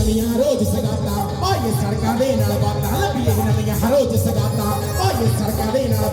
ਨਵੀਆਂ ਰੋਜ਼ ਸਗਾਤਾਂ ਪਾਈਏ ਸੜਕਾਂ ਦੇ ਨਾਲ ਬਾਤਾਂ ਲੱਭੀਏ ਨਵੀਆਂ ਹਰ ਰੋਜ਼ ਸਗਾਤਾਂ ਪਾਈਏ ਸੜਕਾਂ ਦੇ ਨਾਲ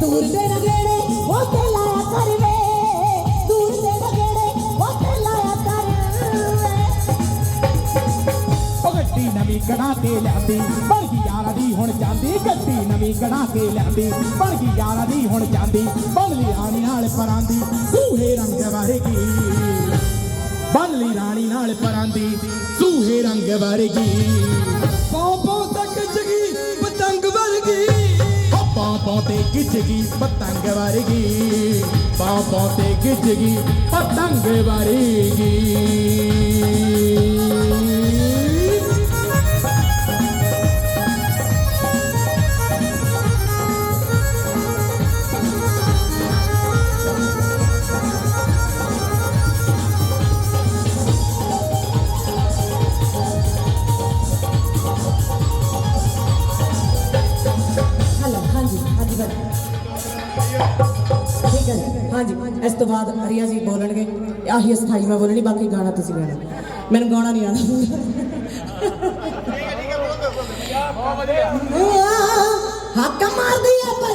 ਦੂਰ ਦੇ ਨਗੇੜੇ ਹੋਤੇ ਲਾਇਆ ਕਰ ਵੇ ਦੂਰ ਦੇ ਨਗੇੜੇ ਹੋਤੇ ਲਾਇਆ ਕਰ ਉਹ ਗੱਡੀ ਨਵੀਂ ਕਢਾ ਕੇ ਲਿਆਂਦੀ, ਬਣ ਗਈ ਯਾਰਾਂ ਦੀ ਹੁਣ ਜਾਂਦੀ। ਗੱਡੀ ਨਵੀਂ ਗਣਾ ਤੇ ਲਿਆਂਦੀ, ਬਣ ਗਈ ਯਾਰਾਂ ਦੀ ਹੁਣ ਜਾਂਦੀ। ਬਣ ਲਈ ਰਾਣੀ ਨਾਲ ਪਰਾਂਦੀ ਸੂਹੇ ਰੰਗ ਵਰਗੀ। ਬਣ ਲਈ ਰਾਣੀ ਨਾਲ ਪਰਾਂਦੀ ਸੂਹੇ ਰੰਗ ਵਰਗੀ। ਪੌਂ ਤੇ ਗਿੱਜਗੀ ਪਤੰਗ ਵਰਗੀ ਪਾਂ ਪਾਂ ਤੇ ਗਿੱਜਗੀ ਪਤੰਗ ਵਰਗੀ ਠੀਕ ਹੈ ਹਾਂਜੀ ਇਸ ਤੋਂ ਬਾਅਦ ਅਰੀਆ ਜੀ ਬੋਲਣਗੇ। ਆਹੀ ਸਥਾਈ ਮੈਂ ਬੋਲਣੀ ਬਾਕੀ ਗਾਣਾ ਤੁਸੀਂ ਗਾਣਾ। ਮੈਨੂੰ ਗਾਉਣਾ ਨਹੀਂ ਆਉਂਦਾ। ਹੱਕ ਮਾਰਦੀ ਆ ਪਰ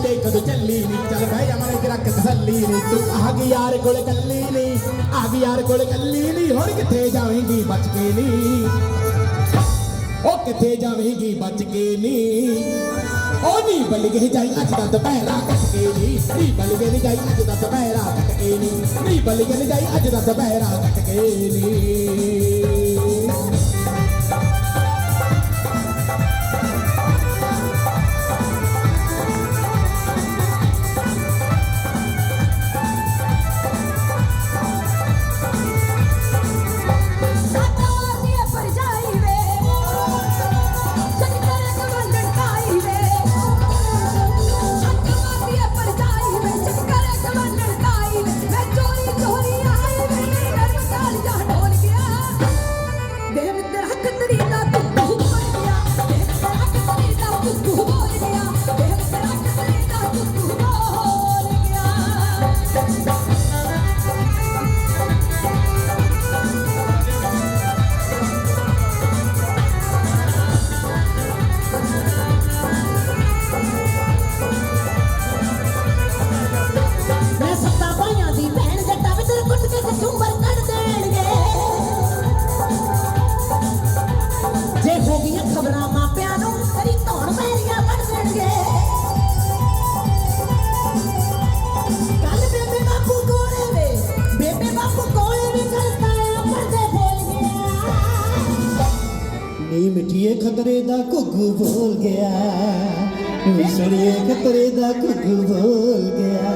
ਤੇ ਕਦੋਂ ਚੱਲੀ ਨੀ ਚੱਲ ਬਹਿ ਜਾ ਮਰੇ ਜਰਕ ਤਸੱਲੀ ਨੀ ਤੂੰ ਆ ਗਈ ਯਾਰ ਕੋਲ ਕੱਲੀ ਨੀ ਆ ਗਈ ਯਾਰ ਕੋਲ ਕੱਲੀ ਨੀ ਹੁਣ ਕਿੱਥੇ ਜਾਵੇਂਗੀ ਬਚ ਕੇ ਨੀ ਉਹ ਕਿੱਥੇ ਜਾਵੇਂਗੀ ਬਚ ਕੇ ਨੀ ਉਹ ਨੀ ਬਲ ਗਈ ਜਾਈ ਅੱਜ ਦਾ ਦੁਪਹਿਰਾ ਕੱਟ ਕੇ ਨੀ ਨੀ ਬਲ ਗਈ ਜਾਈ ਅੱਜ ਦਾ ਦੁਪਹਿਰਾ ਕੱਟ ਕੇ ਨੀ ਨੀ ਬਲ ਜਾਈ ਅੱਜ ਦਾ ਦੁਪਹਿਰਾ ਕੱਟ ਕੇ ਨੀ ਖਤਰੇ ਦਾ ਘੁੱਗੂ ਬੋਲ ਗਿਆ। ਨੀ ਖਤਰੇ ਦਾ ਘੁੱਗੂ ਬੋਲ ਗਿਆ।